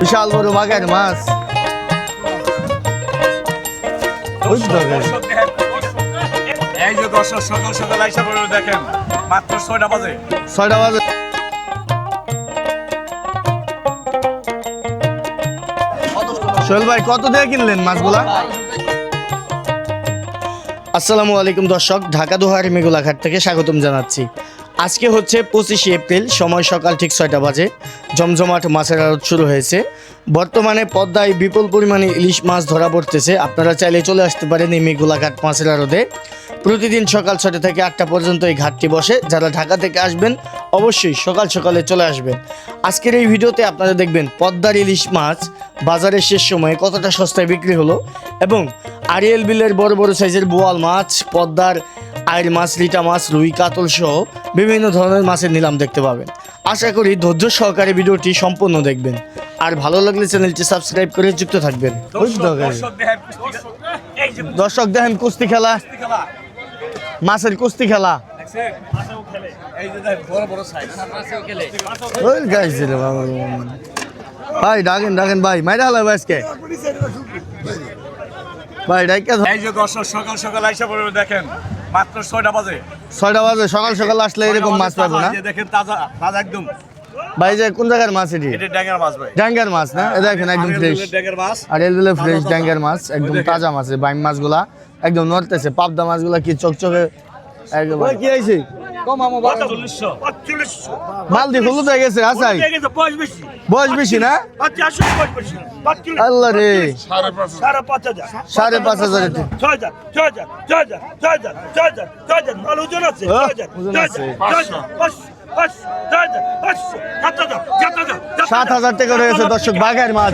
বিশাল বড় বাঘের মাছ। এই যে দর্শক সকাল সকাল আইসা পড়ে দেখেন মাত্র ছয়টা বাজে। ছয়টা বাজে। সোহেল ভাই কত দিয়ে কিনলেন মাছগুলা? আসসালামু আলাইকুম দর্শক ঢাকা দোহার মেঘুলাঘাট থেকে স্বাগতম জানাচ্ছি। আজকে হচ্ছে পঁচিশে এপ্রিল, সময় সকাল ঠিক ছয়টা বাজে। জমজমাট মাছের আড়ত শুরু হয়েছে। বর্তমানে পদ্মায় বিপুল পরিমাণে ইলিশ মাছ ধরা পড়তেছে। আপনারা চাইলে চলে আসতে পারেন এই মেঘুলাঘাট মাছের আড়তে। প্রতিদিন সকাল ছটা থেকে আটটা পর্যন্ত এই ঘাটটি বসে। যারা ঢাকা থেকে আসবেন অবশ্যই সকাল সকালে চলে আসবেন। আজকের এই ভিডিওতে আপনারা দেখবেন পদ্মার ইলিশ মাছ বাজারের শেষ সময়ে কতটা সস্তায় বিক্রি হলো এবং আরিয়েল বিলের বড় বড় সাইজের বোয়াল মাছ পদ্মার আয়ের মাছ লিটা মাছ রুই কাতল সহ বিভিন্ন ধরনের মাছের নিলাম দেখতে পাবেন। আশা করি ধৈর্য সহকারে ভিডিওটি সম্পূর্ণ দেখবেন। আর ভালো লাগলে চ্যানেলটি সাবস্ক্রাইব করে যুক্ত থাকবেন। দর্শক দেখেন কুস্তি খেলা। মাছের কুস্তি খেলা। ভাই ডাকেন ডাকেন ভাই মাইরা হালা আজকে। ভাই ডাইকা এই যে দর্শক সকাল সকাল আইসা পড়ে দেখেন মাত্র ছয়টা বাজে। ছয়টা বাজে সকাল সকাল আসলে এরকম মাছ পাবো না। দেখেন তাজা তাজা একদম। ভাই যে কোন জায়গার মাছ এটি? এটা ড্যাঙ্গার মাছ ভাই। ডাঙ্গার মাছ না? দেখেন একদম ফ্রেশ ড্যাঙ্গার মাছ। আর এলবেলে ফ্রেশ ডাঙ্গার মাছ একদম তাজা মাছ এই বাইম মাছগুলা। একদম নড়তেছে পাবদা মাছগুলো কি চকচকে একদম কি আইছে বয়স বেশি না সাড়ে পাঁচ হাজার সাত হাজার টাকা রয়েছে দর্শক বাঘের মাছ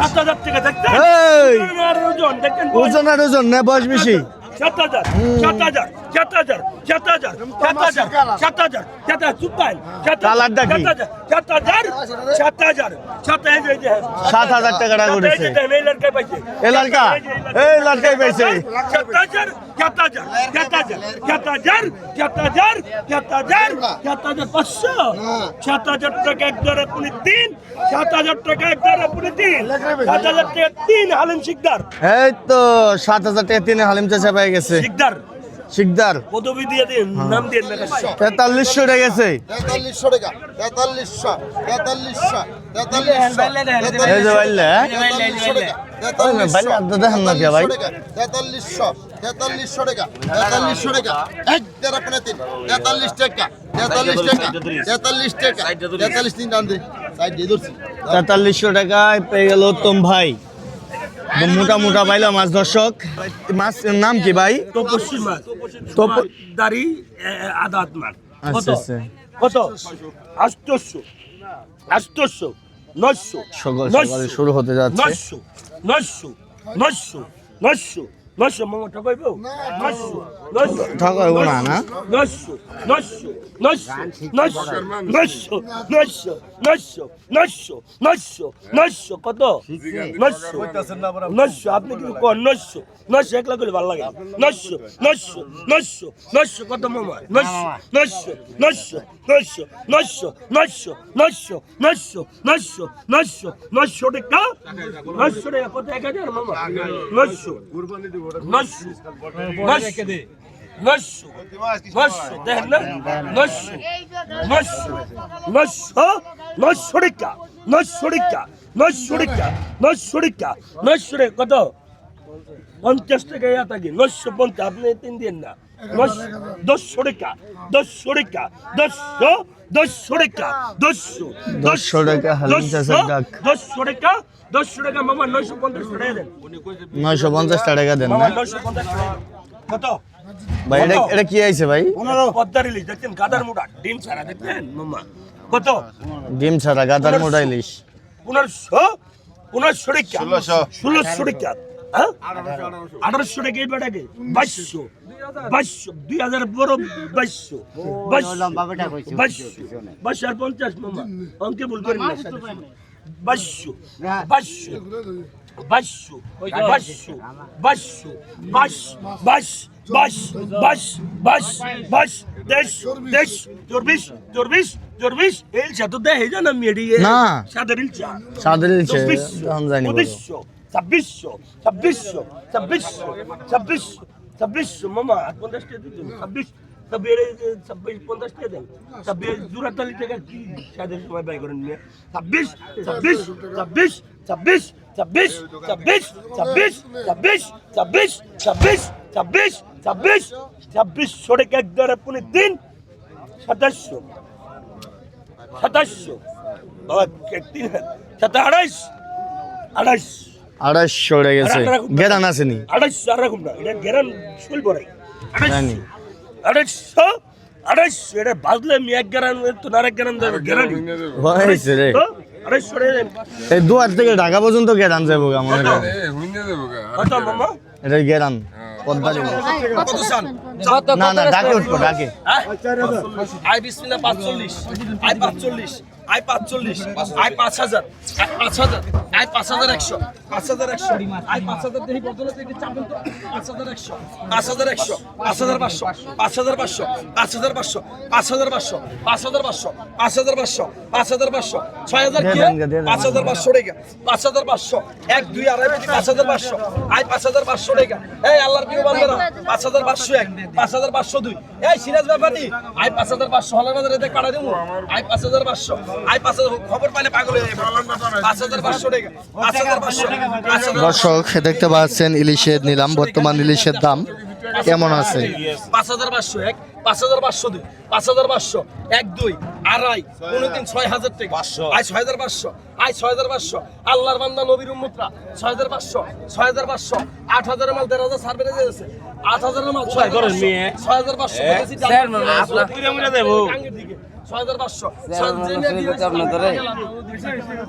ওজন আর ওজন না বয়স বেশি সাত হাজার সাত হাজার সাত হাজার সাত হাজার সাত হাজার সাত হাজার সাত হাজার চুপাইল সাত কালারটা কি? সাত হাজার সাত হাজার সাত হাজার সাত হাজার সাত হাজার টাকা টাকা করেছে এই লড়কা পাইছে। এ লড়কা এই লড়কাই পাইছে। সাত হাজার সাত হাজার সাত হাজার সাত হাজার সাত হাজার সাত হাজার সাত হাজার পাঁচশো। সাত হাজার টাকা এক দ্বারা তিন। সাত হাজার টাকা এক দ্বারা তিন। সাত হাজার টাকা তিন হালিম শিকদার। এই তো সাত হাজার টাকা তিন হালিম চাষা পেয়ে গেছে। শিকদার। শিকদার। পদবি দিয়ে দিন নাম দিয়ে তেতাল্লিশশো টাকা গেছে। তেতাল্লিশশো টাকা তেতাল্লিশশো তেতাল্লিশশো তেতাল্লিশশো এই তেতাল্লিশশো টাকা তেতাল্লিশশো তেতাল্লিশশো টাকা এক দেড় তিন তেতাল্লিশ টাকা তেতাল্লিশ টাকা তেতাল্লিশ টাকা তেতাল্লিশ তিন টান তেতাল্লিশশো টাকায় পেয়ে গেল উত্তম ভাই। মোটা মোটা বাইলা মাছ দর্শক। মাছ নাম কি ভাই? তপস্বী মাছ। দাড়ি আধা মাছ। কত? আচ্ছা। আচ্ছা কত? আষ্টশো আষ্টশো নশো সকাল সকালে শুরু হতে যাচ্ছে। নশো নশো নশো নশো নশো মামা ঠকাইব নশো নশো ঠকাইবো না, না? নশো নশো নশো নশো নশো নশো নশো নশো নশো নশো কত নশো নশো আপনি কি কন নশো নশো একলা করলে ভালো লাগে নশো নশো নশো নশো কত মামা নশো নশো নশো নশো নশো নশো নশো নশো নশো নশো নশো টাকা নশো টাকা কত এক হাজার মামা নশো নশো নশো নশো নশো দেখেন না? নশো নশো নশো নশো টাকা নশো টাকা নশো টাকা নশো টাকা নশো কত? পঞ্চাশ টাকা ইয়া থাকি। নশো পঞ্চাশ। আপনি তিন দিন না। দশশো টাকা দশশো টাকা দশশো দশশো টাকা দশশো দশশো টাকা হালিম চাচার ডাক। দশশো টাকা দশশো টাকা মামা নয়শো পঞ্চাশ টাকা দেন। নয়শো পঞ্চাশ টাকা দেন না? কত? ভাই এটা এটা কি আইছে ভাই? পনেরো। পদ্মার ইলিশ দেখছেন গাদার মুড়া ডিম ছাড়া দেখছেন মামা। কত? ডিম ছাড়া গাদার মোটা ইলিশ। পনেরোশো পনেরোশো টাকা ষোলোশো। টাকা আঠারোশো টাকা এই বেটাকে? বাইশশো। বাইশশো। দুই হাজার বড় বাইশশো। বাইশশো। বাইশশো। আর পঞ্চাশ মামা। অঙ্কে ভুল করেন না। বাইশশো। বাইশশো। বাইশশো। বাইশশো। বাইশশো। বাইশ বাইশ বাস বাস বাস বাস দেশ দেশ জানা মেডিয়ে না। সাদের ইলচা। সাদের চব্বিশশো, জানি ছাব্বিশশো ছাব্বিশশো ছাব্বিশশো ছাব্বিশশো ছাব্বিশশো মামা পঞ্চাশ পঞ্চাশ টাকা দেন ছাব্বিশ জোড়াতালি টাকা কি সাদের সময় আড়াইশ আড়াইশ আড়াইশো গেছে। গেরান আসেনি। আড়াইশো আর রাখুন না এটা গেরান শুল জানি। আড়াইশো আড়াইশো এটা বাজলে আমি এক গেরান তো না গেরান দেবো গেরান হয়েছে রে। এই দুয়ার থেকে ঢাকা পর্যন্ত গেরান যাব গা মনে কর। এটা গেরান পদ্মা যাব। কত সাল না না ডাকে উঠবো ডাকে। আই বিসমিল্লাহ পাঁচচল্লিশ। আই পাঁচচল্লিশ। আই পাঁচচল্লিশ আই পাঁচ হাজার আই পাঁচ হাজার আই পাঁচ হাজার একশো। পাঁচ হাজার একশো। আই পাঁচ হাজার দেখি বদলে দেখি চাপেন তো। পাঁচ হাজার একশো পাঁচ হাজার একশো পাঁচ হাজার পাঁচশো পাঁচ হাজার পাঁচশো পাঁচ হাজার পাঁচশো পাঁচ হাজার পাঁচশো পাঁচ হাজার পাঁচশো পাঁচ হাজার পাঁচশো পাঁচ হাজার পাঁচশো ছয় হাজার কি। পাঁচ হাজার পাঁচশো টাকা। পাঁচ হাজার পাঁচশো এক দুই আড়াই কোটি পাঁচ হাজার পাঁচশো। আই পাঁচ হাজার পাঁচশো টাকা। এই আল্লাহর প্রিয় বান্দারা পাঁচ হাজার পাঁচশো এক পাঁচ হাজার পাঁচশো দুই। এই সিরাজ ব্যাপারী আই পাঁচ হাজার পাঁচশো হলের বাজারে দেখ কাটা দেবো আই পাঁচ হাজার পাঁচশো। হয়ে দর্শক দেখতে পাচ্ছেন ইলিশের নিলাম বর্তমান ইলিশের দাম কেমন আছে পাঁচ হাজার পাঁচশো এক পাঁচ হাজার পাঁচশো দুই পাঁচ হাজার পাঁচশো এক দুই আড়াই পনেরো তিন ছয় হাজার টাকা আয় ছয় হাজার পাঁচশো আয় ছয় হাজার পাঁচশো আল্লাহর বান্দা নবীর উম্মতরা ছয় হাজার পাঁচশো ছয় হাজার পাঁচশো আট হাজারের মাল দেড় হাজার সার বেড়ে যাচ্ছে আট হাজারের মাল ছয় হাজার পাঁচশো, ছয় হাজার পাঁচশো। ছয় হাজার পাঁচশো।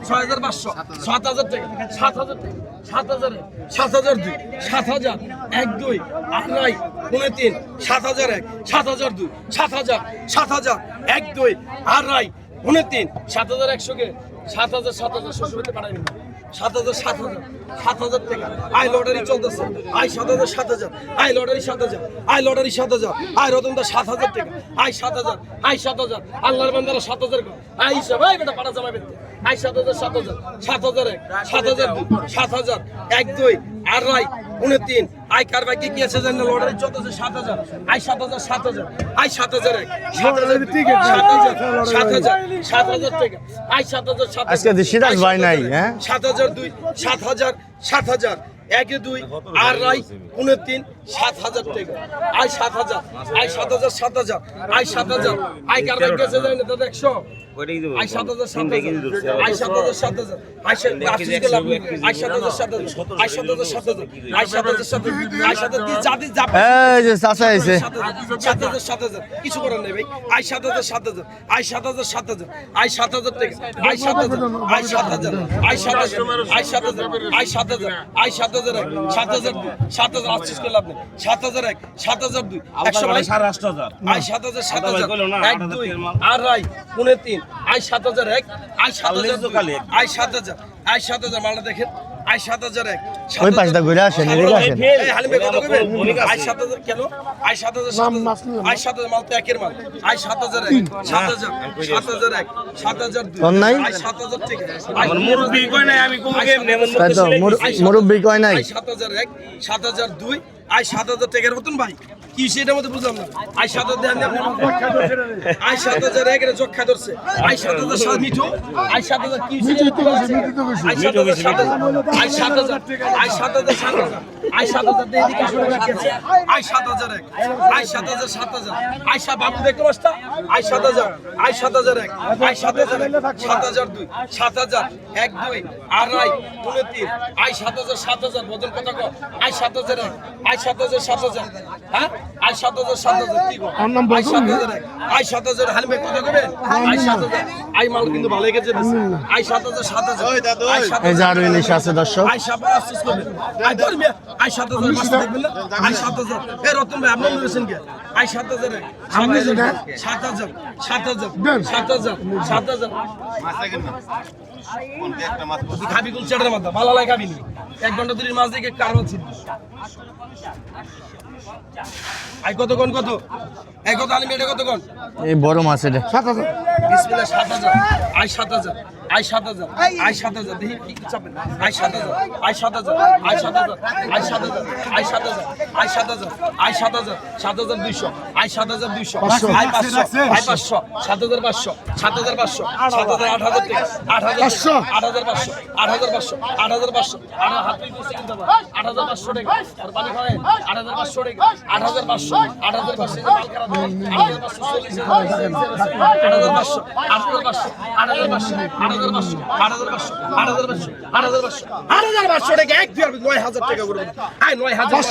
ছয় হাজার পাঁচশো সাত হাজার টাকা সাত হাজার টাকা সাত হাজার সাত হাজার দুই সাত হাজার এক দুই আড়াই পনেরো তিন সাত হাজার এক সাত হাজার দুই সাত হাজার সাত হাজার এক দুই আড়াই পনেরো তিন সাত হাজার একশোকে সাত হাজার সাত হাজার শ্বশুরবাড়িতে পাঠাবেন সাত হাজার সাত হাজার সাত হাজার টাকা। আয় লটারি চলতেছে। আয় সাত হাজার সাত হাজার। আয় লটারি, সাত হাজার। আয় লটারি, সাত হাজার। আই রতনদা সাত হাজার টাকা। আয় সাত হাজার, আয় সাত হাজার। আল্লাহর বান্দারা সাত হাজার। আই হিসাব আয় বেটা পাড়া জামাই বেতে আই সাত হাজার সাত হাজার। সাত হাজার এক, সাত হাজার সাত হাজার। এক, দুই আড়াই উনে তিন আই কার বাকি কি আছে জানেন লটারি চলতেছে সাত হাজার। আই সাত হাজার সাত হাজার। আই সাত হাজার এক সাত হাজার সাত হাজার সাত হাজার সাত হাজার টাকা। আই সাত হাজার সাত আজকে সিরাজ ভাই নাই, হ্যাঁ? সাত হাজার দুই সাত হাজার সাত হাজার। এক দুই আড়াই পনেরো তিন সাত হাজার টাকা আই সাত হাজার আই সাত হাজার সাত হাজার আই সাত হাজার আই কার বাকি আছে জানেন দাদা একশো আই সাত হাজার সাত হাজার আই সাত হাজার সাত হাজার আই সাত হাজার সাত হাজার আই সাত হাজার সাত হাজার আই সাত হাজার সাত হাজার আই সাত হাজার জাতি যে চাচা এসে সাত হাজার, সাত হাজার সাত হাজার কিছু করার নেই ভাই আই সাত হাজার সাত হাজার আই সাত হাজার সাত হাজার আই সাত হাজার টাকা আই সাত হাজার আই সাত হাজার আই সাত হাজার আই সাত হাজার আই সাত হাজার আই সাত হাজার সাত হাজার সাত হাজার সাত হাজার এক সাত হাজার দুই একশো আই সাত হাজার সাত হাজার এক দুই আড়াই পনেরো তিন আই সাত হাজার এক আই সাত হাজার দুই, আই সাত হাজার আই সাত হাজার মালটা দেখেন আই সাত হাজার এক সাত ওই হাজার- ঘুরে আসেন, এদিকে আসেন। হালিম ভাই কত করবেন? আই সাত হাজার কেন? আই সাত হাজার সাত আই সাত হাজার মাল তো একের মাল। আই সাত হাজার এক, সাত হাজার, সাত হাজার এক, সাত হাজার দুই। নাই? আই সাত হাজার থেকে। আই মুরব্বি নাই আমি কোন গেম নেব তাই তো মুর- মুরব্বি কয় নাই সাত হাজার এক, সাত হাজার দুই, আই সাত হাজার টাকার মতন ভাই। কি সেটা মধ্যে বুঝলাম না আয়সা তো দেন আপনি আয়সা তো যারা একের যক্ষা ধরছে আয়সা তো যারা মিঠু আয়সা তো কি মিঠু তো বেশি মিঠু তো বেশি মিঠু তো বেশি আয়সা তো আয়সা তো সাত আয়সা তো যারা এদিকে শুনে রাখছে আয়সা তো যারা আয়সা তো যারা হাজার আয়সা বাবু দেখতে পাস্তা আয়সা সাত হাজার দুই সাত হাজার এক দুই আড়াই দুই তিন আই সাত হাজার সাত হাজার বদল কথা কয় আই সাত হাজার আই সাত হাজার সাত হাজার হ্যাঁ আই সাত হাজার সাত হাজার কি গো আই সাত হাজার এক আই সাত হাজার হালমে কথা কবে আই সাত হাজার আই মাল কিন্তু ভালো গেছে আই সাত হাজার সাত হাজার এই যে আরও ইলিশ আছে দর্শক আই সাত আশিস আই ধরবে আই সাত হাজার মাস দেখবেন না আই সাত হাজার এ রতন ভাই আপনি বলেছেন কে আই সাত হাজার সাত হাজার সাত হাজার সাত হাজার সাত হাজার সাত হাজার তুই খাবি কুল চেটের মাথা ভালো লাগে খাবি এক ঘণ্টা দুটির মাছ দেখে কারণ ছিল আই কত কোন কত এই কত আনি মেটে কত কোন এই বড় মাছ এটা 7000 সাত হাজার আই 7000 আই 7000 আই 7000 দেখি কি চাপেন আই 7000 আই 7000 আই 7000 আই 7000 আই 7000 আই 7000 আই 7000 7200 আই 7200 আই 500 আই আট হাজার পাঁচশো আট হাজার পাঁচশো আট হাজার পাঁচশো আট হাজার পাঁচশো টাকা আর পানি খাওয়ায় 8500 টাকা আট হাজার হাজার পাঁচশো হাজার পাঁচশো হাজার পাঁচশো হাজার পাঁচশো নয় হাজার টাকা নয় হাজার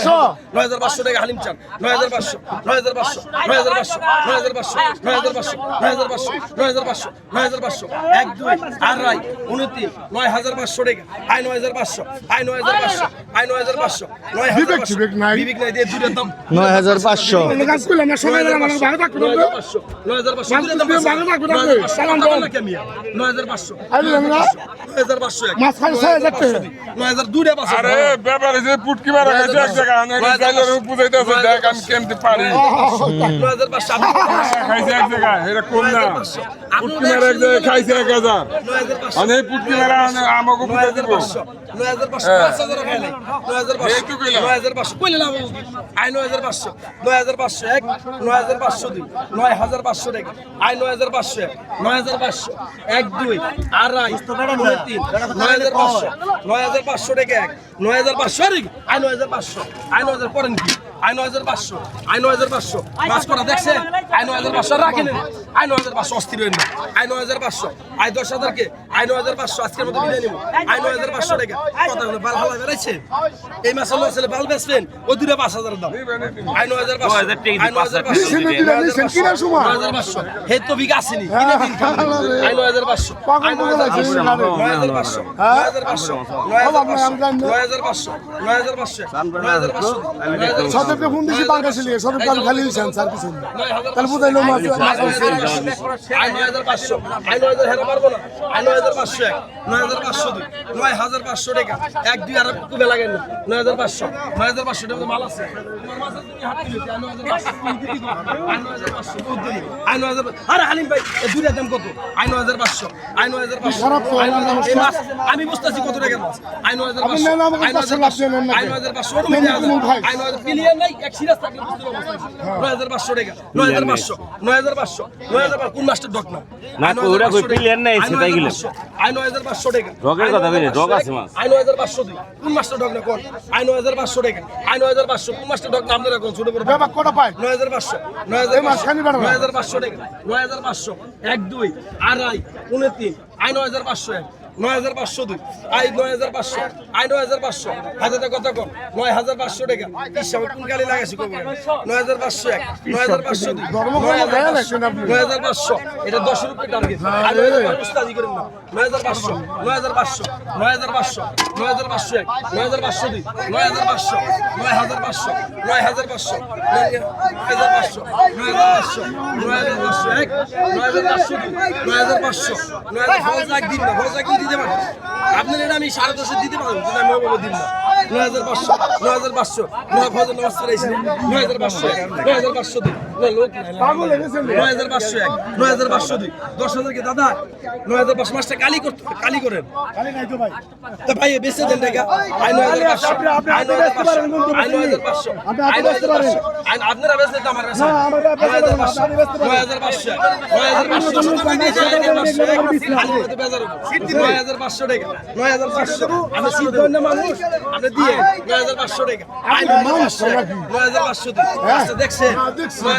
হাজার পাঁচশো টাকা হাজার নয় পাঁচশো নয় হাজার পাঁচশো নয় হাজার পাঁচশো নয় হাজার পাঁচশো নয় পাঁচশো নয় পাঁচশো এক দুই নয় হাজার হাজার হাজার নয় বিবেক নাই দিয়ে খাইছে এক হাজার অনেক পুটকি মারা আমাকে বুঝাই দিব নয় হাজার পাঁচশো পাঁচ হাজার পাঁচশো নয় হাজার পাঁচশো আয় নয় হাজার পাঁচশো নয় হাজার পাঁচশো এক নয় হাজার পাঁচশো দুই নয় হাজার পাঁচশো এক আয় নয় হাজার পাঁচশো এক নয় হাজার পাঁচশো এক দুই আড়াই নয় তিন নয় হাজার পাঁচশো নয় হাজার পাঁচশো টাকা এক নয় হাজার পাঁচশো আর আয় নয় হাজার পাঁচশো আয় নয় হাজার করেন কি আই নয় হাজার পাঁচশো আই নয় হাজার পাঁচশো মাছ করা দেখছেন আই নয় হাজার পাঁচশো রাখেন আই নয় হাজার পাঁচশো অস্থির হইন আই নয় হাজার পাঁচশো আই দশ হাজার কে আই নয় হাজার পাঁচশো আজকের মতো বিদায় নিব আই নয় হাজার পাঁচশো টাকা কথা বাল হালা বেড়াইছে এই মাসে লোক ছেলে বাল বেচবেন ও দুটা পাঁচ হাজার দাম আই নয় হাজার পাঁচশো আই নয় হাজার পাঁচশো নয় হাজার পাঁচশো হে তো বিঘা আসেনি। আই নয় হাজার পাঁচশো আই নয় হাজার পাঁচশো নয় হাজার পাঁচশো নয় হাজার পাঁচশো নয় হাজার পাঁচশো নয় হাজার পাঁচশো নয় হাজার পাঁচশো নয় হাজার পাঁচশো সাদেবকে ফোন দিছি বাঙ্কা ছিল সাদেব কাল খালি হইছেন স্যার কিছু তাহলে বুঝাইলো মাছ আই 9500 আই 9000 হেরা না আই 9500 9500 9500 টাকা এক দুই আর কুবে লাগেন না 9500 9500 টাকা মাল আছে আই কত আই 9500 আই 9500 এই মাছ আমি বুঝতাছি কত টাকা আইন হাজার পাঁচশো নাই এক সিরিয়াস থাকলে নয় হাজার পাঁচশো টাকা নয় হাজার পাঁচশো নয় হাজার পাঁচশো নয় হাজার কোন মাস্টার ডক না না, ওরা কই clear নাই, সেটাই গেলেন। আই নয় হাজার পাঁচশো টাকা কথা কইলে, আছে। আই নয় হাজার পাঁচশো দুই কোন মাস্টার ডক না কোন আই নয় হাজার পাঁচশো টাকা আই নয় হাজার পাঁচশো কোন মাস্টার ডক না আপনারা কোন ছোট বড় ব্যাপার কটা পায় নয় হাজার পাঁচশো নয় হাজার এই মাছ খানি বেড়া না। নয় হাজার পাঁচশো টাকা নয় হাজার পাঁচশো এক দুই আড়াই তিন আই নয় হাজার পাঁচশো এক নয় হাজার পাঁচশো দুই আই নয় হাজার পাঁচশো আই নয় হাজার পাঁচশো হাজারটা কত কম নয় হাজার পাঁচশো টাকা ইস, কোন গালি লাগাইছি কম নয় হাজার পাঁচশো এক নয় হাজার পাঁচশো দুই নয় হাজার পাঁচশো পাঁচশো এটা দশ রুপির টার্গেট আর নয় হাজার পাঁচশো উস্তাদি করেন না নয় হাজার পাঁচশো নয় হাজার পাঁচশো নয় হাজার পাঁচশো নয় হাজার পাঁচশো এক নয় হাজার পাঁচশো দুই নয় হাজার পাঁচশো নয় হাজার পাঁচশো নয় হাজার পাঁচশো নয় হাজার পাঁচশো নয় হাজার পাঁচশো নয় হাজার পাঁচশো এক নয় হাজার পাঁচশো দুই নয় হাজার পাঁচশো নয় হাজার ফজ লাখ না ফজ লাখ দিতে পারেন আপনার এটা আমি সাড়ে দশে দিতে পারব, কিন্তু আমি ওভাবে দিন না। নয় হাজার পাঁচশো, নয় হাজার পাঁচশো, নয় হাজার পাঁচশো, নয় হাজার পাঁচশো, নয় হাজার পাঁচশো দুই নয় লোক নাই, পাগল হয়ে গেছেন রে। নয় হাজার পাঁচশো এক নয় হাজার পাঁচশো দুই দশ হাজার কি দাদা নয় হাজার পাঁচশো মাসটা কালি করতে কালি করেন তো তা ভাই বেঁচে দেন টাকা আই নয় হাজার পাঁচশো আই নয় হাজার পাঁচশো আই নয় হাজার পাঁচশো আই নয় হাজার। পাঁচশো আই- আপনারা বেচলে আমার বেচা না, আমরা বেচতে নয় হাজার পাঁচশো আপনি বেচতে পারেন। নয় হাজার পাঁচশো নয় হাজার পাঁচশো নয় হাজার পাঁচশো সেটা বলে বেচলে হবে। আলু তো বেজার হবে। নয় হাজার পাঁচশো টাকা নয় হাজার পাঁচশো আমি সিদ্ধ মানুষ আপনি দিয়ে নয় হাজার পাঁচশো টাকা আই নয় হাজার পাঁচশো নয় হাজার পাঁচশো আচ্ছা দেখছেন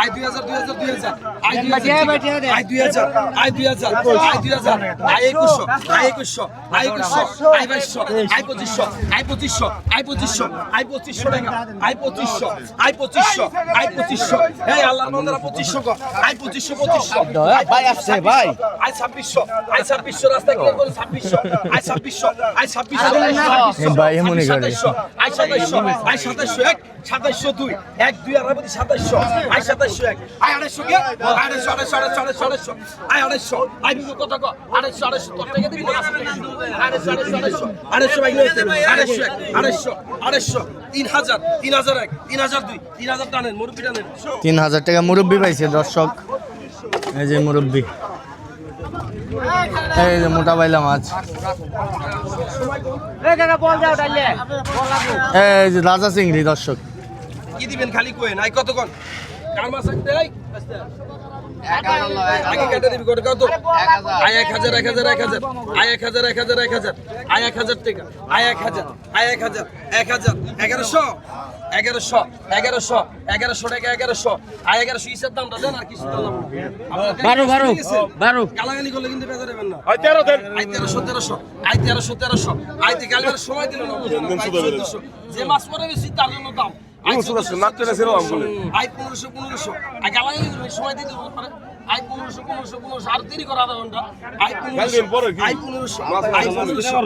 আই দুই হাজার দুই হাজার দুই হাজার। আই দুই হাজার আই দুই হাজার আই দুই হাজার আই দুই হাজার। আই একুশশো আই একুশশো আই একুশশো আই বাইশশো আই পঁচিশশো আই পঁচিশশো আই পঁচিশশো আই পঁচিশশো টাকা আই পঁচিশশো আই পঁচিশশো আই পঁচিশশো। এই আল্লাহর বন্দারা পঁচিশশো কর আই পঁচিশশো পঁচিশশো। ভাই আসছে ভাই। আই ছাব্বিশশো আই ছাব্বিশশো রাস্তায় ক্লিয়ার করে ছাব্বিশশো আই ছাব্বিশশো আই ছাব্বিশশো এ ভাই এমনই সাতাইশশো আই সাতাইশশো আই সাতাইশশো এক সাতাইশশো দুই এক দুই আড়াই সাতাইশশো আই সাতাইশশো এক। আই আড়াইশো কে? আড়াইশো আড়াইশো আড়াইশো আড়াইশো আড়াইশো। আই আড়াইশো। আই বিভু কত কো আড়াইশো আড়াইশো তোর থেকে দিবি আড়াইশো আড়াইশো আড়াইশো। আড়াইশো ভাই আড়াইশো এক আড়াইশো আড়াইশো। তিন হাজার তিন হাজার এক তিন হাজার দুই তিন হাজার টানেন মুরব্বী টানেন তিন হাজার টাকা মুরব্বি পাইছে দর্শক। এই যে মুরব্বি। এই যে মোটা বাইলা মাছ। এই যে রাজা চিংড়ি দর্শক। কি দিবেন খালি কোয়েন আই কত কোন কার মাছ রাখতে আই আগে কেটে দিবি কত কত আই এক হাজার এক হাজার এক হাজার এক হাজার এক হাজার এক হাজার আই এক হাজার টাকা আই এক হাজার আই এক হাজার এক হাজার এগারোশো এগারোশো এগারোশো এগারোশো টাকা এগারোশো আই এগারোশো ইসের দামটা দেন আর কিছু বারো বারো বারো। গালাগালি করলে কিন্তু বেজার না। হয় তেরো দেন। আই তেরোশো তেরোশো আই তেরোশো তেরোশো আই তে গালিবার সময় দিল না। যে মাছ পরে বেশি তার জন্য দাম। না ছিল আমগুলো। আই পনেরোশো পনেরোশো। আই গালাগালি করলে সময় দিতে পারে আই পনেরোশো পনেরোশো পনেরোশো। আর দেরি করা আধা ঘণ্টা আই পনেরোশো? আই পনেরোশো। আই পনেরোশো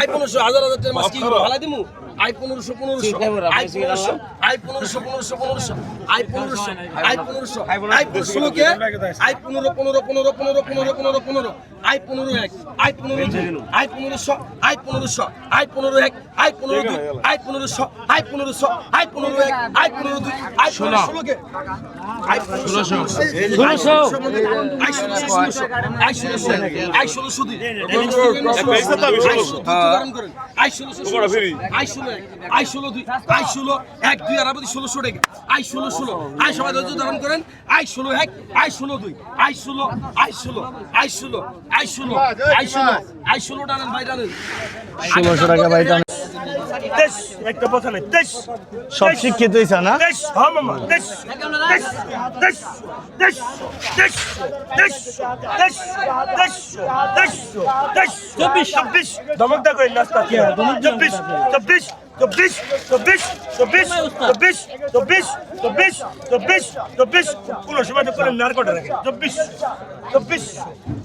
আই পনেরোশো। হাজার হাজার টাকার মাছ কি ভালাই দিমু? আই পনেরোশো পনেরোশো আই পনেরোশো আই পনেরোশো পনেরোশো পনেরোশো আই পনেরোশো আই পনেরোশো আই পনেরোশো কে আই পনেরো পনেরো পনেরো পনেরো পনেরো পনেরো পনেরো আই পনেরো এক আই পনেরো আই পনেরোশো আই পনেরোশো আই পনেরো এক আই পনেরো দুই আই পনেরোশো আই পনেরোশো আই পনেরো এক আই পনেরো দুই আই পনেরো ষোলো কে আই ষোলোশো ষোলোশো আই ষোলোশো ষোলোশো আই ষোলোশো আই ষোলোশো দুই আই ষোলোশো আই ষোলোশো ষোলো আই ষোলো এক আই ষোলো দুই, আই ষোলো এক, দুই আমাদের ষোলোশো টাকা। আই ষোলো ষোলো। আই সবাই ধারণ করেন। আই ষোলো এক, আই ষোলো দুই, আই ষোলো আই ষোলো আই ষোলো আই ষোলো আই ষোলো আই ষোলো টানেন ভাই টানেন। ষোলোশো একটা কথা নেই দেশ সব শিক্ষিত হয়েছে না দেশ হ্যাঁ মামা দেশ দেশ দেশ দেশ দেশ দেশ দেশ দেশ দেশ দেশ চব্বিশ চব্বিশ ধমকটা করে নাস্তা চব্বিশ চব্বিশ চব্বিশ চব্বিশ চব্বিশ চব্বিশ চব্বিশ চব্বিশ চব্বিশ চব্বিশ কোনো সময় তো করে নারকটা রাখে চব্বিশ চব্বিশ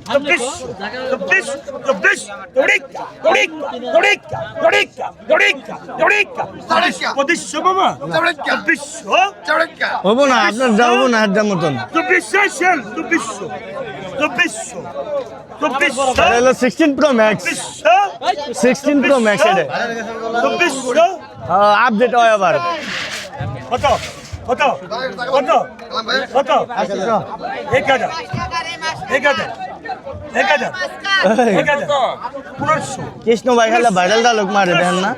চব্বিশ চব্বিশ চব্বিশ দড়িক দড়িক দড়িক দড়িক দড়িক দড়িক পঁচিশশো মামা চব্বিশশো হব না আপনার যাব না হাজার মতন চব্বিশশো চব্বিশশো চব্বিশশো sixteen pro max sixteen pro max এটা। আপডেট হয়? আবার। কত কত কত কত এক হাজার এক হাজার কৃষ্ণ ভাই খালে ভাইরাল ডায়লগ মারে দেখেন না।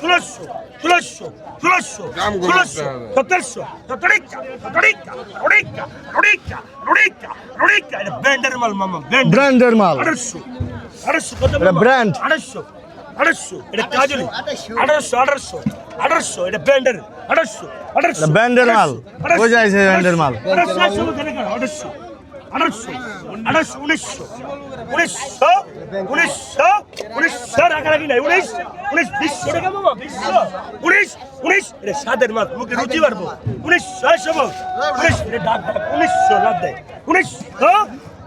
ষোলোশো ষোলোশো ষোলোশো ষোলোশো সতেরোশো সতরিকা সতরিকা রড়িকা রড়িকা রড়িকা রড়িকা এটা ব্র্যান্ডের মাল মামা ব্র্যান্ডের। মাল। আড়াইশো আড়াইশো কত ব্র্যান্ড। আড়াইশো আড়াইশো এটা কাজলি। আড়াইশো আড়াইশো আড়াইশো এটা ব্র্যান্ডের। আড়াইশো আড়াইশো ব্র্যান্ডের মাল। বোঝা ব্র্যান্ডের মাল। আড়াইশো আড়াইশো আড়াইশো উনিশশো উনিশশো উনিশশো উনিশ উনিশ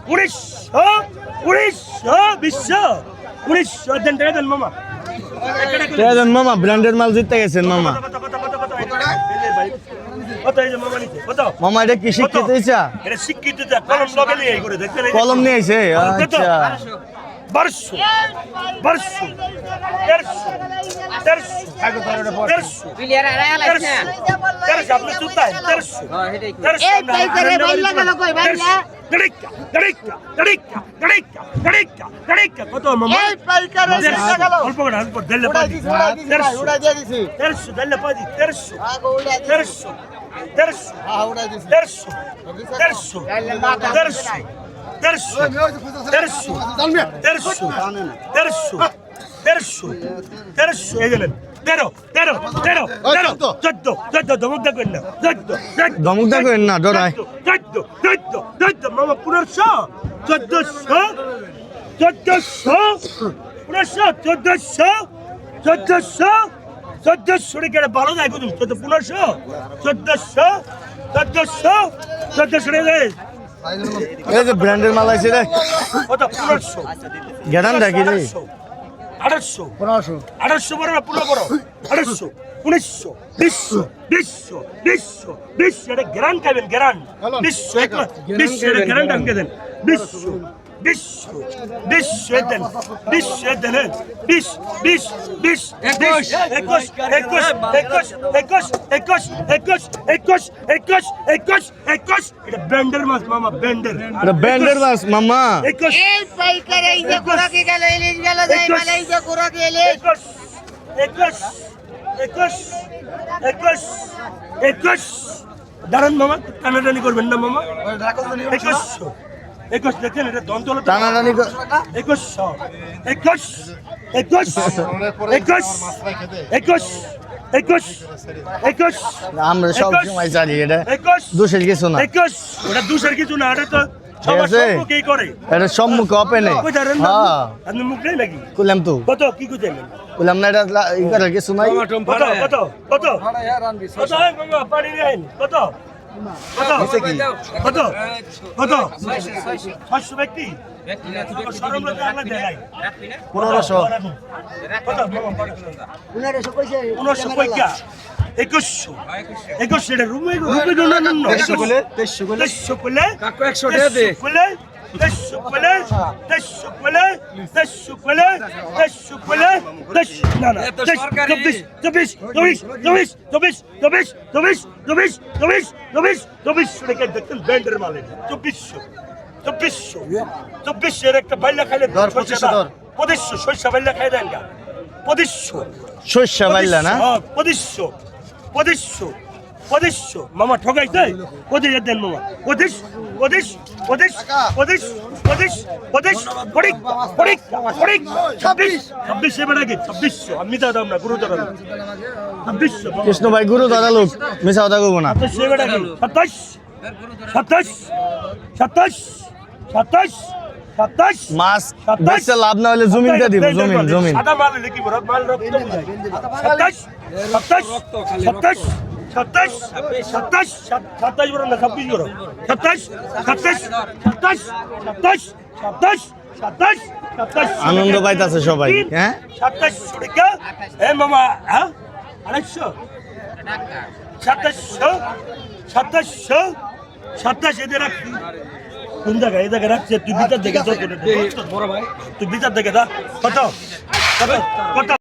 উনিশ উনিশশো বিশ্ব। উনিশশো মামা। দেন মামা ব্র্যান্ডের মাল জিততে গেছেন মামা। মামা এটা কি শিক্ষিত কলম নিয়ে আইছে? আচ্ছা। वर्षों वर्षों दर्शों दर्शों दर्शों दर्शों आपने चुता है दर्शों दर्शों ಗಡಿಕ್ಕ ಗಡಿಕ್ಕ ಗಡಿಕ್ಕ ಗಡಿಕ್ಕ ಗಡಿಕ್ಕ ಗಡಿಕ್ಕ ಗೊತ್ತು ಅಮ್ಮ ಅಲ್ಪ ಗಡ ಅಲ್ಪ ದಲ್ಲ ಪಾದಿ ತೆರಸು ತೆರಸು ದಲ್ಲ ಪಾದಿ ತೆರಸು ತೆರಸು ತೆರಸು ತೆರಸು ತೆರಸು ತೆರಸು দেড়শো দেড়শো দেড়শো দেড়শো দেড়শো দেড়শো। হয়ে গেলেন তেরো তেরো তেরো তেরো চোদ্দ। চোদ্দ ধমকদা করেন না? চোদ্দ ধমকদা করেন না ডরাই। চোদ্দ চোদ্দ চোদ্দ মামা পনেরোশো চোদ্দশো চোদ্দশো পনেরোশো চোদ্দশো চোদ্দশো চোদ্দশো রেখে ভালো যায় চোদ্দ পনেরোশো চোদ্দশো চোদ্দশো চোদ্দশো রেখে এই যে ব্র্যান্ডের মাল আছে রে। ওটা পনেরোশো গেদান দেখি রে। আঠারোশো। পনেরোশো। আঠারোশো বড় না পনেরো বড়? আঠারোশো উনিশশো বিশশো বিশশো বিশশো বিশশো এটা গ্রান খাবেন গ্রান। বিশশো এক বিশশো এটা গ্রান। টানকে দেন। বিশশো বিশশো বিশশো দেন বিশশো দেন বিশ বিশ বিশ বিশ একুশ একুশ একুশ একুশ একুশ একুশ একুশ একুশ একুশ একুশ এটা ব্যান্ডের মাছ মামা ব্যান্ডের এটা ব্র্যান্ডের মাছ মামা একুশ এই পাইকার এই যে কুরাকি গেল ইলিশ গেল যাই মানে এই একুশ একুশ একুশ একুশ একুশ দাঁড়ান মামা টানাটানি করবেন না মামা একুশশো একুশ দেখেন এটা তো। টানাটানি একুশশো একুশ একুশ একুশ একুশ একুশ একুশ আমরা সব। সময় চালি এটা। দোষের কিছু না। একুশ। ওটা দুশের কিছু না এটা তো এটা সম্মুখ হ্যাঁ। আপনি মুখ নেই নাকি? কইলাম তো। কত? কি কইতেন কইলাম না এটা ই করার কিছু নাই। কত কত কত? কত? হয়েছে কি? কত? কত? ছয়শো ব্যক্তি? পনেরোশো। পনেরোশো পনেরোশো পয়সা একুশশো। একুশশো রুমে রুমে হ্যাঁ, তেইশশো তেইশশো একশো টাকা তেইশশো কোলে তেইশশো কোলে তেইশশো কোলে তেইশশো কোলে তেইশ- না না। চব্বিশ চব্বিশ চব্বিশ চব্বিশ চব্বিশ চব্বিশ চব্বিশ চব্বিশ চব্বিশ চব্বিশ চব্বিশ রেখে দেখতেন ব্যান্ডের একটা বাইলা খাইলে পঁচিশশো শস্য বাইলা খাই দেন গা পঁচিশশো শস্য পাইলা না হ্যাঁ, পঁচিশশো পঁচিশশো পঁচিশশো মামা ঠকাই তাই পঁচিশ দেন মামা। পঁচিশ পঁচিশ পঁচিশ পঁচিশ পঁচিশ পঁচিশ পড়িক পড়িক পড়িক ছাব্বিশ। ছাব্বিশ এবার আগে ছাব্বিশশো আমি দাম না গুরু দাদা ছাব্বিশশো কৃষ্ণ ভাই গুরু দাদা লোক মিশা কথা কব না। সাতাশ এবার আগে সাতাশ সাতাশ সাতাশ সাতাশ সাতাশ মাছ সাতাশ। লাভ না হলে জমিনটা দিব জমিন জমিন। সাতাশ। সাতাশ সাতাশ সাতাশ সাতাশ সাতাশ বড় না ছাব্বিশ বড় সাতাশ সাতাশ সাতাশ সাতাশ সাতাশ সাতাশ সাতাশ। আনন্দ পাইতাছে সবাই, হ্যাঁ? সাতাশ টাকা এ মামা হ্যাঁ আড়াইশো। সাতাশশো সাতাশশো সাতাশ এদের রাখি কোন জায়গায় এই জায়গায় রাখছে তুই বিচার দেখে তুই বিচার দেখে দা কত? কত? কত?